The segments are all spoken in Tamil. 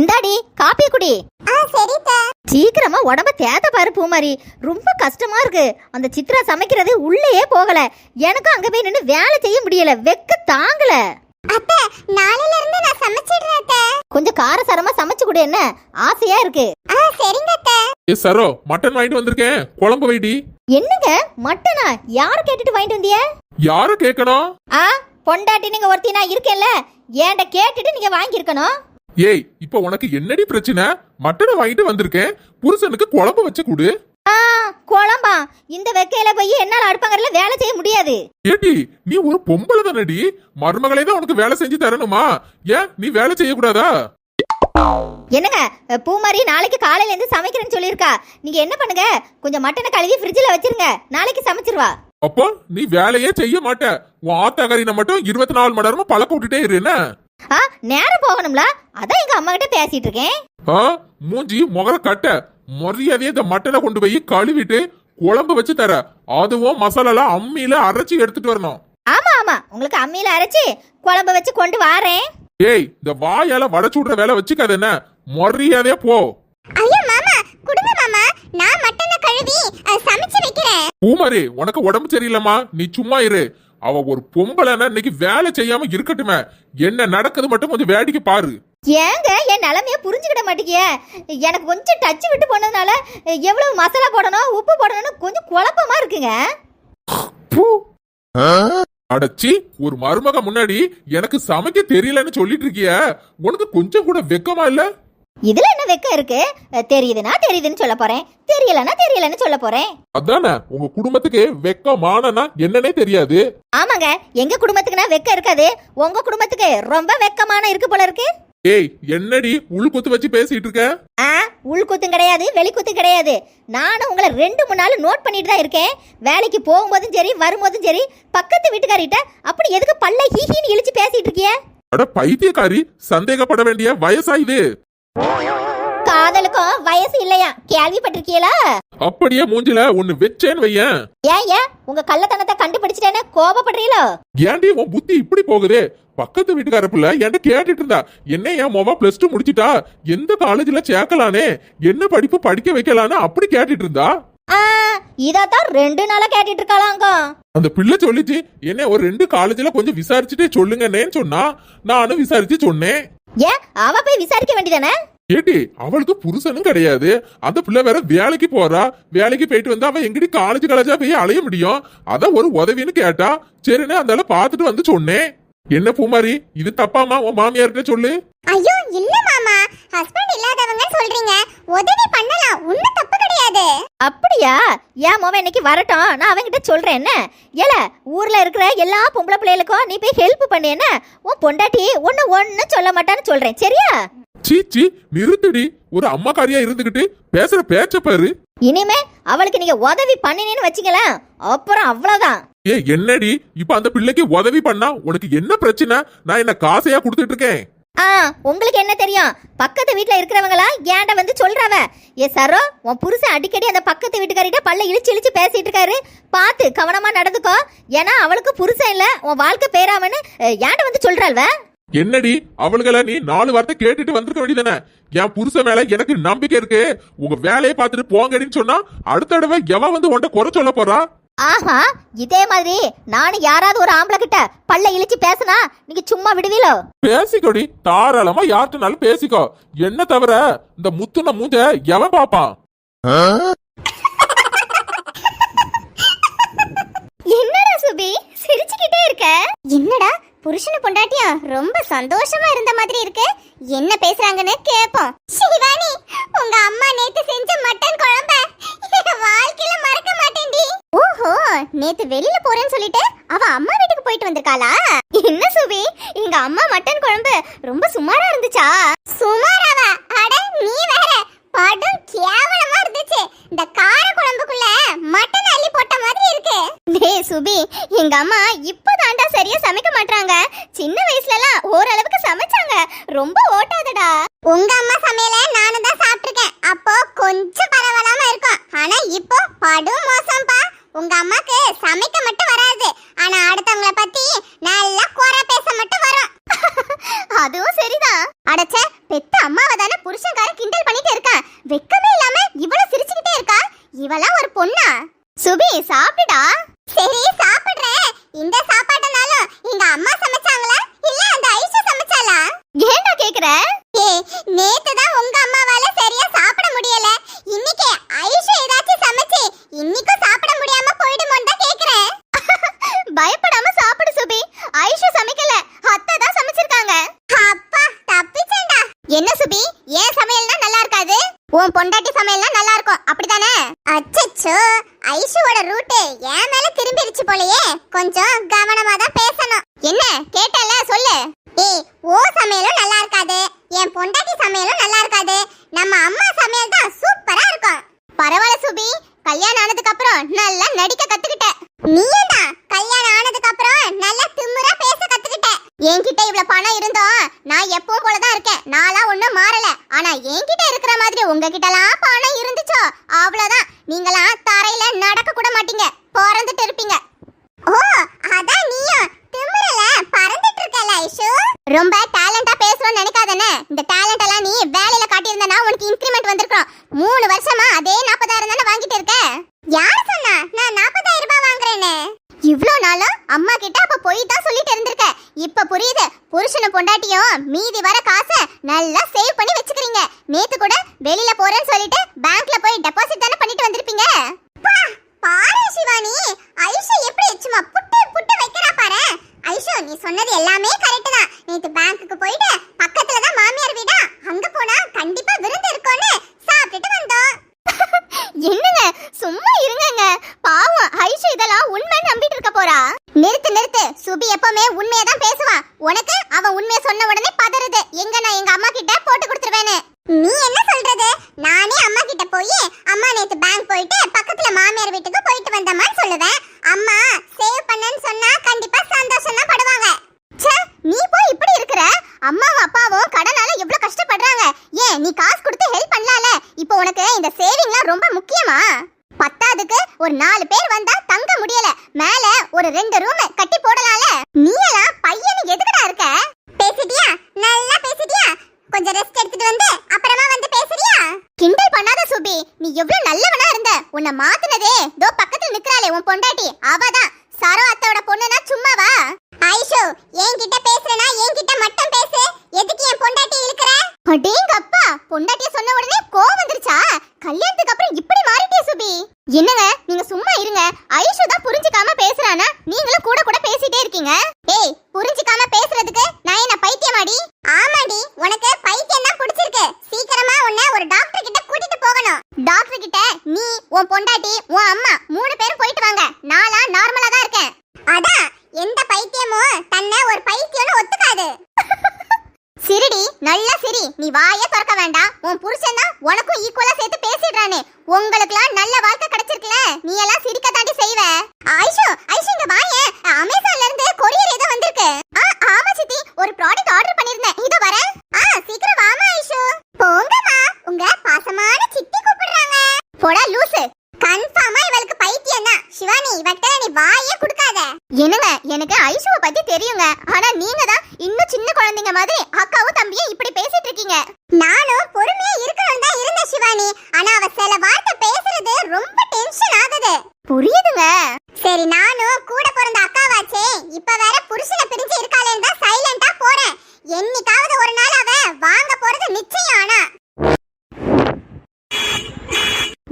இந்தாடி காப்பி குடி. சீக்கிரமா உடம்ப தேத்த பாரு பூமாரி. ரொம்ப கஷ்டமா இருக்கு. அந்த சித்ரா சமைக்கிறது உள்ளேயே போகல. எனக்கும் அங்க போய் நின்று வேலை செய்ய முடியல. வெக்க தாங்கல. அத்தை நாளையில இருந்து நான் சமைச்சிடுறேன் அத்தை. கொஞ்சம் காரசாரமா சமைச்சு கொடு என்ன? ஆசையா இருக்கு. ஆ சரிங்க அத்தை. ஏ சரோ மட்டன் வாங்கிட்டு வந்திருக்கேன் குழம்பு வைடி. என்னங்க? மட்டனா? யார கேட்டுட்டு வாங்கிட்டு வந்திய? யார கேட்கணும் ஆ பொண்டாட்டி நீங்க ஒருத்தி நான் இருக்கேன்ல ஏன்ட கேட்டுட்டு நீங்க வாங்கியிருக்கணும்? ஏய் இப்போ உனக்கு என்னடி பிரச்சனை? மட்டனை வாங்கிட்டு வந்திருக்கேன். புருஷனுக்கு குழம்பு வச்சு கொடு. ஆ குழம்பா. இந்த வெக்கையில போய் என்னால அடுப்பங்கரையில வேலை செய்ய முடியாது. ஏடி நீ ஒரு பொம்பளை தானடி? மருமகளே தான் உனக்கு வேலை செஞ்சு தரணுமா? ஏன் நீ வேலை செய்யக்கூடாதா? என்னங்க பூமாரி நாளைக்கு காலையில இருந்து சமைக்கிறேன்னு சொல்லியிருக்கா. நீங்க என்ன பண்ணுங்க? கொஞ்சம் மட்டனை கழுவி ஃப்ரிட்ஜில் வச்சிருங்க. நாளைக்கு சமைச்சிருவா. அப்போ நீ வேலையே செய்ய மாட்ட. உன் ஆத்தாக்காரினை மட்டும் இருபத்தி நாலு மணி நேரமா பழக்க விட்டுட்டே இரு என்ன? ஆ நேரம் போகணும்ல. அதான் எங்க அம்மா கிட்ட பேசிட்டு இருக்கேன். ஆ மூஞ்சி முகர கட்ட. மரியாதையே இந்த மட்டனை கொண்டு போய் கழுவிட்டு குழம்பு வச்சு தர. அதுவும் மசாலாலாம் அம்மியில அரைச்சி எடுத்துட்டு வரணும். ஆமா ஆமா. உங்களுக்கு அம்மியில அரைச்சி குழம்பு வச்சு கொண்டு வாரேன். ஏய் இந்த வாயால வடச்சு விடுற வேலை வச்சுக்காத என்ன? மரியாதையா போ. ஐயோ மாமா. குடுங்க மாமா. நான் மட்டனை கழுவி சமைச்சு வைக்கிறேன். பூமாரி உனக்கு உடம்பு சரியில்லைம்மா. நீ சும்மா இரு. அவ ஒரு பொம்பளைன்னா இன்னைக்கு வேலை செய்யாம இருக்கட்டுமே. என்ன நடக்குது மட்டும் கொஞ்சம் வேடிக்கை பாரு. ஏங்க என் நிலைமைய புரிஞ்சுக்கிட மாட்டேங்க எனக்கு கொஞ்சம் டச் விட்டு போனதுனால எவ்வளவு மசாலா போடணும் உப்பு போடணும்னு கொஞ்சம் குழப்பமா இருக்குங்க. அடச்சி ஒரு மருமக முன்னாடி எனக்கு சமைக்க தெரியலன்னு சொல்லிட்டு இருக்கிய. உனக்கு கொஞ்சம் கூட வெக்கமா இல்ல? இதுல என்ன வெக்கம் இருக்கு? தெரியுதுன்னா தெரியுதுன்னு சொல்ல போறேன். தெரியலன்னா தெரியலன்னு சொல்ல போறேன். அதானே? உங்க குடும்பத்துக்கு வெக்கமானனா என்னன்னே தெரியாது. ஆமாங்க. எங்க குடும்பத்துக்குனா வெக்கம் இருக்காது. உங்க குடும்பத்துக்கு ரொம்ப வெக்கமான இருக்கு போல இருக்கு. ஏய் என்னடி உள்குத்து வச்சு பேசிட்டு இருக்க? ஆ உள்குத்தும் கிடையாது வெளிக்குத்தும் கிடையாது. நானும் உங்களை ரெண்டு மூணு நாள் நோட் பண்ணிட்டு தான் இருக்கேன். வேலைக்கு போகும்போதும் சரி வரும்போதும் சரி பக்கத்து வீட்டுக்காரிட்ட அப்படி எதுக்கு பல்ல ஹீஹின்னு இழிச்சு பேசிட்டு இருக்கிய? அட பைத்தியக்காரி சந்தேகப்பட வேண்டிய வயசா இது. காதலுக்கும் வயசு இல்லையா? கேள்விப்பட்டிருக்கீங்களா அப்படியே மூஞ்சில ஒன்னு வெச்சேன்னு வையேன். ஏன் ஏன்? உங்க கள்ளத்தனத்தை கண்டுபிடிச்சிட்டேன்னு கோபப்படுறீங்களோ? ஏன்டி உன் புத்தி இப்படி போகுது? பக்கத்து வீட்டுக்கார புள்ள என்கிட்ட கேட்டுட்டு இருந்தா என்ன என் மொவா பிளஸ் டூ முடிச்சிட்டா? எந்த காலேஜ்ல சேர்க்கலானே? என்ன படிப்பு படிக்க வைக்கலான்னு அப்படி கேட்டுட்டு இருந்தா? ஆ இதத்தான் ரெண்டு நாளா கேட்டுட்டு இருக்காளாங்க. அந்த பிள்ளை சொல்லிச்சு என்ன ஒரு ரெண்டு காலேஜ்ல கொஞ்சம் விசாரிச்சுட்டே சொல்லுங்கன்னேன்னு சொன்னா நானும் விசாரிச்சு சொன்னேன். ஏன்? அவ போய் விசாரிக்க வேண்டியதானே? ஏடி அவளுக்கு புருஷனும் கிடையாது. அந்த பிள்ளை வேற வேலைக்கு போறா. வேலைக்கு போயிட்டு வந்தா அவன் எங்கடி காலேஜ் காலேஜா போய் அலைய முடியும்? அதான் ஒரு உதவின்னு கேட்டா. சரின்னு அந்த பார்த்துட்டு வந்து சொன்னேன். என்ன பூமாரி? இது தப்பாமா உன் மாமியார்கிட்ட சொல்லு. ஐயோ இல்ல மாமா. ஹஸ்பண்ட் இல்லாதவங்க சொல்றீங்க. உதவி பண்ணலாம். ஒண்ணும் தப்பு கிடையாது. அப்படியா? ஏன் மோவன் இன்னைக்கு வரட்டும்? நான் அவன்கிட்ட சொல்றேன் என்ன? ஏல ஊர்ல இருக்கிற எல்லா பொம்பளை பிள்ளைகளுக்கும் நீ போய் ஹெல்ப் பண்ணு என்ன? உன் பொண்டாட்டி ஒன்னு ஒன்னு சொல்ல மாட்டான்னு சொல்றேன். சரியா? சீச்சி நிறுத்துடி. ஒரு அம்மாக்காரியா இருந்துகிட்டு பேசுற பேச்ச பாரு. இனிமே அவளுக்கு நீங்க உதவி பண்ணினேன்னு வச்சுங்களேன். அப்புறம் அவ்வளவுதான். ஏ என்னடி? இப்ப அந்த பிள்ளைக்கு உதவி பண்ணா உனக்கு என்ன பிரச்சனை? நான் என்ன காசையா கொடுத்துட்டு இருக்கேன் ஆ உங்களுக்கு என்ன தெரியும்? பக்கத்து வீட்ல இருக்கிறவங்களா ஏன்ட வந்து சொல்றவ? ஏ சரோ உன் புருஷன் அடிக்கடி அந்த பக்கத்து வீட்டுக்காரிட்ட பல்ல இழிச்சு இழிச்சு பேசிட்டு இருக்காரு பார்த்து கவனமா நடந்துக்கோ. ஏன்னா அவளுக்கு புருஷன் இல்ல உன் வாழ்க்கை பேராமன்னு ஏன்ட வந்து சொல்றாள்வ? என்னடி? அவளுகளை நீ நாலு வார்த்தை கேட்டுட்டு வந்திருக்க வேண்டியதானே என் புருஷன் மேல எனக்கு நம்பிக்கை இருக்கு. உங்க வேலையை பார்த்துட்டு போங்கடின்னு சொன்னா அடுத்த தடவை எவன் வந்து உன்ட்ட குறை சொல்ல போறா? ஆஹா இதே மாதிரி நானும் யாராவது ஒரு ஆம்பளை கிட்ட பல்ல இழிச்சு பேசினா நீங்க சும்மா விடுவீலோ? பேசிக்கோடி. தாராளமா யார்கிட்டனாலும் பேசிக்கோ. என்ன தவிர இந்த முத்துன மூஞ்ச எவன் பாப்பான் என்னடா சுபி? சிரிச்சுக்கிட்டே இருக்க? என்னடா? புருஷனு பொண்டாட்டியா ரொம்ப சந்தோஷமா இருந்த மாதிரி இருக்கு. என்ன பேசுறாங்கன்னு கேப்போம். சிவானி உங்க அம்மா நேத்து செஞ்ச மட்டன் குழம்ப வாழ்க்கையில மறக்க மாட்டேன்டி. ஓஹோ நேத்து வெளியில போறேன்னு சொல்லிட்டு அவ அம்மா வீட்டுக்கு போயிட்டு வந்திருக்காளா? என்ன சுபி எங்க அம்மா மட்டன் குழம்பு ரொம்ப சுமாரா இருந்துச்சா? சுமாராவா? அட நீ வேற படம் கேவலமா இருந்துச்சு. இந்த கார குழம்புக்குள்ள மட்டன் அள்ளி போட்ட மாதிரி ஹே சுபி எங்க அம்மா இப்போதாண்டா சரியா சமைக்க மாட்டாங்க சின்ன வயசுலலாம் ஓரளவுக்கு சமைச்சாங்க. ரொம்ப ஓட்டாதடா. உங்க அம்மா சமையல நானும் தான் சாப்பிட்டிருக்கேன் அப்போ கொஞ்சம் பரவலாம இருக்கும். ஆனா இப்போ படு மோசம்பா உங்க அம்மாக்கு சமைக்க மட்டும் வராது. ஆனா அடுத்தவங்கள பத்தி நல்லா குறை பேச மட்டும் வரும் அதுவும் சரிதான் அடச்சே பெத்த அம்மாவை தானே நேத்து தான் உங்க அம்மாவால சரியா சாப்பிட முடியல. இன்னைக்கு ஐஷு ஏதாச்சும் சமைச்சு இன்னைக்கும் சாப்பிட முடியாம போயிடுமோன்னு தான் கேக்குறேன். பயப்படாம சாப்பிடு சுபி. ஐஷு சமைக்கல. அத்தை தான் சமைச்சிருக்காங்க. அப்பா தப்பிச்சேன்டா. என்ன சுபி? ஏன் சமையல்னா நல்லா இருக்காது? உன் பொண்டாட்டி சமையல்னா நல்லா இருக்கும். அப்படிதானே அச்சச்சோ ஐஷுவோட ரூட் என் மேல திரும்பிருச்சு போலயே. கொஞ்சம் கவனமா தான் பேசணும். என்ன? கேட்டல சொல்லு. ஏய் ஓ சமையலும் நல்லா இருக்காது. என் பொண்டாட்டி சமையலும் நல்லா இருக்காது. நம்ம அம்மா சமையல் தான் சூப்பரா இருக்கும். பரவாயில்ல சுபி. கல்யாணம் ஆனதுக்கு அப்புறம் நல்லா நடிக்க கத்துக்கிட்ட. நீயும் தான் கல்யாணம் ஆனதுக்கு அப்புறம் நல்லா திமிரா பேச கத்துக்கிட்ட? என்கிட்ட இவ்வளவு பணம் இருந்தோம் நான் எப்பவும் போல தான் இருக்கேன். நான்லாம் ஒண்ணும் மாறல. ஆனா என்கிட்ட இருக்கிற மாதிரி உங்ககிட்டலாம் பணம் இருந்துச்சோ? அவ்வளவுதான். நீங்களாம் தரையில நடக்க கூட மாட்டீங்க. பிறந்துட்டு இருப்பீங்க. ஓ அதான் நீயும் திமிரல பறந்துட்டு இருக்கல ஐஷு. ரொம்ப டேலண்டா பேசுறோம்னு நினைக்காதானே இந்த டேலண்ட் எல்லாம் நீ வேலையில காட்டியிருந்தனா உனக்கு இன்கிரிமெண்ட் வந்திருக்கோம் மூணு வருஷமா அதே நாற்பதாயிரம் தானே வாங்கிட்டு இருக்க? யார் சொன்னா? நான் நாற்பதாயிரம் ரூபாய் வாங்குறேன்னு இவ்வளோ நாளும் அம்மா கிட்ட அப்ப போய் தான் சொல்லிட்டு இருந்திருக்க. இப்ப புரியுது? புருஷனும் பொண்டாட்டியும் மீதி வர காசை நல்லா சேவ் பண்ணி வச்சுக்கிறீங்க. நேத்து கூட வெளியில போறேன்னு சொல்லிட்டு பேங்க்ல போய் டெபாசிட் தானே பண்ணிட்டு வந்திருப்பீங்க? பாரு சிவானி. ஐஷு எப்படி சும்மா ஐஷு நீ சொன்னது எல்லாமே கரெக்ட் தான். நேத்து பேங்க்குக்கு போயிட்டு பக்கத்துல தான் மாமியார் வீடா. அங்க போனா கண்டிப்பா விருந்து இருக்கும்னு சாப்பிட்டுட்டு வந்தோம். என்னங்க சும்மா இருங்கங்க பாவம் ஐஷு இதெல்லாம் உண்மை நம்பிட்டு இருக்க போறா நிறுத்து நிறுத்து சுபி எப்பவுமே உண்மையை தான் பேசுவான் உனக்கு அவன் உண்மையை சொன்ன உடனே பதறுது எங்க நான் எங்க அம்மா கிட்ட போட்டு கொடுத்துருவேன்னு நீ என்ன சொல்றது நானே அம்மா கிட்ட போய் அம்மா நேத்து பேங்க் போயிட்டு பக்கத்துல மாமியார் வீட்டுக்கு போயிட்டு வந்தம்மான்னு சொல்லுவேன் அம்மா சேவ் பண்ணேன்னு சொன்னா கண்டிப்பா சந்தோஷம் தான் படுவாங்க ச்சே நீ போய் இப்படி இருக்கிற அம்மாவும் அப்பாவும் கடனால எவ்வளவு கஷ்டப்படுறாங்க ஏன் நீ காசு கொடுத்து ஹெல்ப் பண்ணலாம்ல. இப்போ உனக்கு இந்த சேவிங்லாம் ரொம்ப முக்கியமா? பத்தாதுக்கு ஒரு நாலு பேர் வந்தா தங்க முடியல. மேல ஒரு ரெண்டு ரூம் கட்டி போடலாம்ல. நீ எல்லாம் பையன் எதுக்குடா இருக்க? பேசிட்டியா? நல்லா பேசிட்டியா? கொஞ்சம் ரெஸ்ட் எடுத்துட்டு வந்து அப்புறமா வந்து பேசுறியா? கிண்டல் பண்ணாத சுபி. நீ எவ்வளவு நல்லவனா இருந்த. உன்னை மாத்துனதே. தோ பக்கத்துல நிக்கறாளே உன் பொண்டாட்டி. அவதான். சரோ அத்தோட பொண்ணுனா சும்மாவா? ஐஷோ என்கிட்ட பேசுறனா? என்கிட்ட மட்டும் பேசு. எதுக்கு என் பொண்டாட்டி இருக்கிற அடேங்க அப்பா பொண்டாட்டிய சொன்ன உடனே கோவம் வந்துருச்சா கல்யாணத்துக்கு அப்புறம் இப்படி மாறிட்டே சுபி என்னங்க நீங்க சும்மா இருங்க ஐஷு தான் புரிஞ்சுக்காம பேசுறானா நீங்களும் கூட கூட பேசிட்டே இருக்கீங்க ஏய் புரிஞ்சுக்காம பேசுறதுக்கு நான் என்ன பைத்தியமாடி ஆமாடி உனக்கு பைத்தியம் தான் பிடிச்சிருக்கு சீக்கிரமா உன்னை ஒரு டாக்டர் கிட்ட கூட்டிட்டு போகணும் டாக்டர் கிட்ட நீ உன் பொண்டாட்டி உன் அம்மா மூணு பேரும் போயிட்டு வாங்க நாளா நார்மலா தான் இருக்கேன் அதான் எந்த பைத்தியமும் தன்னை ஒரு பைத்தியம்னு ஒத்துக்காது சிரிடி நல்லா சிரி நீ வாயே திறக்க வேண்டாம் உன் புருஷன் தான் உனக்கும் ஈக்குவலா சேர்த்து பேசிடுறானே உங்களுக்குலாம் நல்ல வாழ்க்கை கிடைச்சிருக்குல நீ எல்லாம் சிரிக்க தாண்டி செய்வ ஐஷு ஐஷு இங்க வாயே அமேசான்ல இருந்து கொரியர் ஏதோ வந்திருக்கு ஆ ஆமா சித்தி ஒரு ப்ராடக்ட் ஆர்டர் பண்ணிருந்தேன் இதோ வரேன் ஆ சீக்கிரம் வாமா ஐஷு போங்கம்மா உங்க பாசமான சித்தி கூப்பிடுறாங்க போடா லூசு கன்ஃபார்மா இவளுக்கு பைத்தியம் தான் சிவானி இவட்ட நீ வாயே கொடுக்காத என்னங்க எனக்கு ஐஷுவை பத்தி தெரியுங்க ஆனா நீங்க தான் இன்னும் சின்ன குழந்தைங்க மாதிரி அக்காவும் தம்பியும் இப்படி பேசிட்டு இருக்கீங்க நானும் பொறுமையா இருக்கணும் தான் இருந்த சிவானி ஆனா அவ சில வார்த்தை பேசுறது ரொம்ப டென்ஷன் ஆகுது புரியுதுங்க. சரி நானும் கூட பிறந்த அக்காவாச்சே. இப்ப வேற புருஷனை பிரிஞ்சு இருக்காளேன்னு தான் சைலண்டா போறேன். என்னைக்காவது ஒரு நாள் அவ வாங்க போறது நிச்சயம் ஆனா.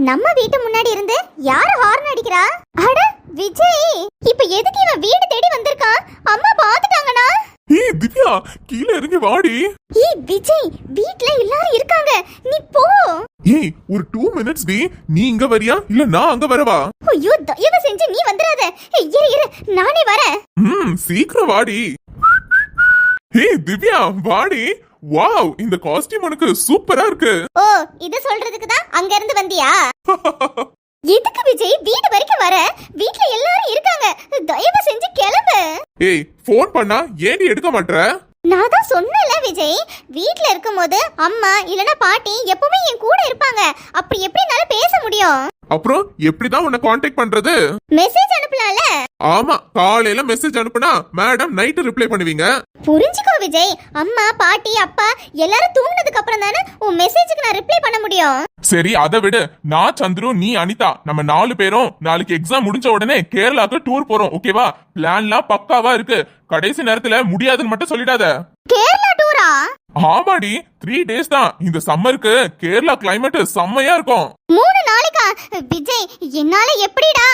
நம்ம வீட்டு முன்னாடி இருந்து யார் ஹார்ன் அடிக்கிறா? அட விஜய் இப்ப எதுக்கு இவன் வீடு தேடி வந்திருக்கான்? அம்மா பாத்துட்டாங்கனா ஏய் திவ்யா கீழே இறங்கி வாடி. ஏய் விஜய் வீட்ல எல்லாரும் இருக்காங்க. நீ போ. ஏய் ஒரு டூ மினிட்ஸ் டி. நீ இங்க வரியா? இல்ல நான் அங்க வரவா? ஐயோ தயவு செஞ்சு நீ வந்துடாத ஏய், இரு இரு. நானே வரேன். ம் சீக்கிரம் வாடி. ஏய் திவ்யா வாடி. வாவ் இந்த காஸ்டியூம் உனக்கு சூப்பரா இருக்கு. ஓ இது சொல்றதுக்கு தான் அங்க இருந்து வந்தியா? எதுக்கு விஜய் வீடு வரைக்கும் வர? வீட்ல எல்லாரும் இருக்காங்க. தயவு செஞ்சு கிளம்பு. ஏய் ஃபோன் பண்ணா ஏன்டி எடுக்க மாட்ற? நான் தான் சொன்னேன்ல விஜய் வீட்டில் இருக்கும்போது அம்மா இல்லைன்னா பாட்டி எப்பவுமே என் கூட இருப்பாங்க. அப்படி எப்படினால பேச முடியும். அப்புறம் எப்படிதான் உன்னை காண்டாக்ட் பண்றது? மெசேஜ் அனுப்பலாம்ல? ஆமா காலையில மெசேஜ் அனுப்புனா மேடம் நைட்டு ரிப்ளை பண்ணுவீங்க. புரிஞ்சுக்கோ விஜய் அம்மா பாட்டி அப்பா எல்லாரும் தூங்குனதுக்கு அப்புறம் தானே உன் மெசேஜுக்கு நான் ரிப்ளை பண்ண முடியும்? சரி அதை விடு. நான் சந்துரு நீ அனிதா நம்ம நாலு பேரும் நாளைக்கு எக்ஸாம் முடிஞ்ச உடனே கேரளாக்கு டூர் போறோம் ஓகேவா பிளான்லாம் பக்காவா இருக்கு. கடைசி நேரத்துல முடியாதுன்னு மட்டும் சொல்லிடாத. கேரளா டூரா? ஆமாடி த்ரீ டேஸ் தான். இந்த சம்மருக்கு கேரளா கிளைமேட் செம்மையா இருக்கும். மூணு நாளைக்கா? விஜய் என்னால எப்படிடா?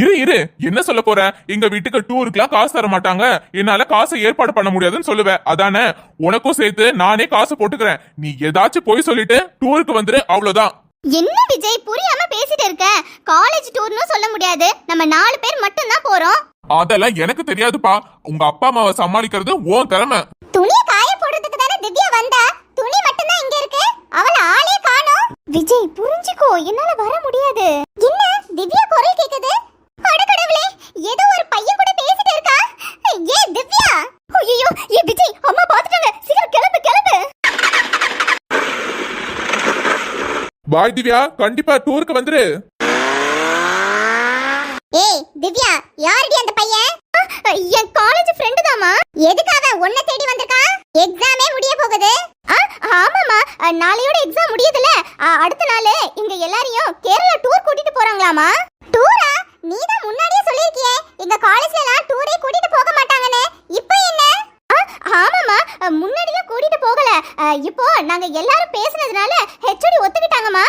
இரு இரு. என்ன சொல்ல போற? எங்க வீட்டுக்கு டூருக்குலாம் காசு தர மாட்டாங்க. என்னால காசை ஏற்பாடு பண்ண முடியாதுன்னு சொல்லுவேன் அதானே? உனக்கும் சேர்த்து நானே காசு போட்டுக்கிறேன். நீ ஏதாச்சும் போய் சொல்லிட்டு டூருக்கு வந்துரு. அவ்வளவுதான். என்ன விஜய்? புரியாம பேசிட்டு இருக்க. காலேஜ் டூர்னு சொல்ல முடியாது. நம்ம நாலு பேர் மட்டும் தான் போறோம். அதெல்லாம் எனக்கு தெரியாதுப்பா. உங்க அப்பா அம்மாவை சமாளிக்கிறது உன் திறமை. துணி காய போடுறதுக்கு தானே திவ்யா வந்தா? துணி மட்டும் தான் இங்க இருக்கு. அவள ஆளே காணோம். விஜய் புரிஞ்சுக்கோ. என்னால வர முடியாது. என்ன? திவ்யா குரல் கேக்குது? அடக்கடவுளே ஏதோ ஒரு பையன் கூட பேசிட்டு இருக்கா? ஏ திவ்யா! ஐயோ ஏ விஜய் அம்மா பாத்துட்டாங்க சீக்கிரம் கிளம்பு கிளம்பு. பாய் திவ்யா கண்டிப்பா டூருக்கு வந்துரு ஏய் திவ்யா யாருடி அந்த பையன் என் காலேஜ் ஃப்ரெண்டு தாமா எதுக்காக உன்னை தேடி வந்திருக்கான் எக்ஸாமே முடிய போகுது ஆ, ஆமாமா அ, நாளையோட எக்ஸாம் முடியுதுல அடுத்த நாள் இங்க எல்லாரையும் கேரளா டூர் கூட்டிட்டு போறாங்களாமா? டூரா நீ தான் முன்னாடியே சொல்லிருக்கியே எங்க காலேஜ்ல எல்லாம் டூரே கூட்டிட்டு போக மாட்டாங்கன்னு. இப்போ என்ன? ஆ, ஆமாமா முன்னாடியே முன்னாடிலாம் கூட்டிட்டு போகல. இப்போ நாங்க எல்லாரும் பேசுனதுனால ஹெச்ஓடி ஒத்துக்கிட்டாங்கம்மா.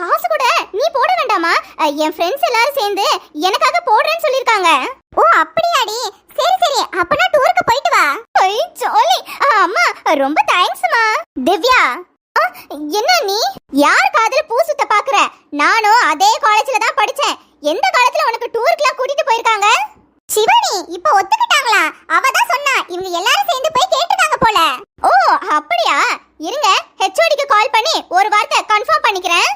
காசு கூட நீ போட வேண்டாமா என் ஃப்ரெண்ட்ஸ் எல்லாரும் சேர்ந்து எனக்காக போடுறேன்னு சொல்லிருக்காங்க ஓ அப்படியாடி. சரி சரி. அப்பனா டூருக்கு போயிட்டு வா. ஐ ஜாலி அம்மா ரொம்ப தேங்க்ஸ்மா திவ்யா ஆ, என்ன நீ யார் காதுல பூ சுத்த பாக்குற நானும் அதே காலேஜ்ல தான் படிச்சேன் எந்த காலத்துல உனக்கு டூருக்குலாம் கூட்டிட்டு போயிருக்காங்க சிவானி இப்ப ஒத்துக்கிட்டாங்களா அவ தான் சொன்னா இவங்க எல்லாரும் சேர்ந்து போய் கேட்டுட்டாங்க போல ஓ அப்படியா இருங்க ஹெச்ஓடிக்கு கால் பண்ணி ஒரு வார்த்தை கன்ஃபார்ம் பண்ணிக்கிறேன்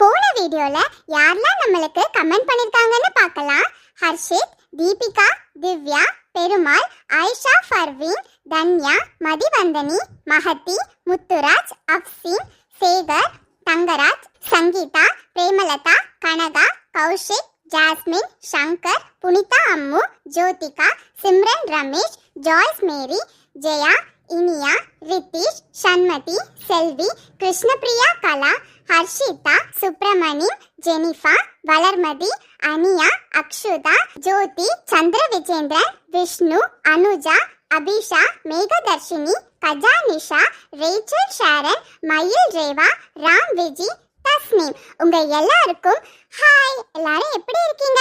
போன வீடியோல யாரெல்லாம் நம்மளுக்கு கமெண்ட் பண்ணிருக்காங்கன்னு பார்க்கலாம். Harshith Deepika Divya Perumal Ayesha Farveen Dhanya Mathivandhani Mahathi Muthuraj Afsin Sekar Thangaraj Sangeetha Premalatha Kanaga Kaushik Jasmine Shankar Punitha Ammu Jyothika Simran Ramesh Joyce Mary Jaya Iniya Ritheesh Shanmathi Selvi Krishnapriya Kala Harshitha Subramani Jenifa Valarmathi Aniya Akshudha Jothi Chandra Vijendran Vishnu Anuja Abisha Megadharshini Gajanisha Rachel Sharon Mayil Reva Ram Viji Thasneem. உங்க எல்லாருக்கும் ஹாய். எல்லாரும் எப்படி இருக்கீங்க?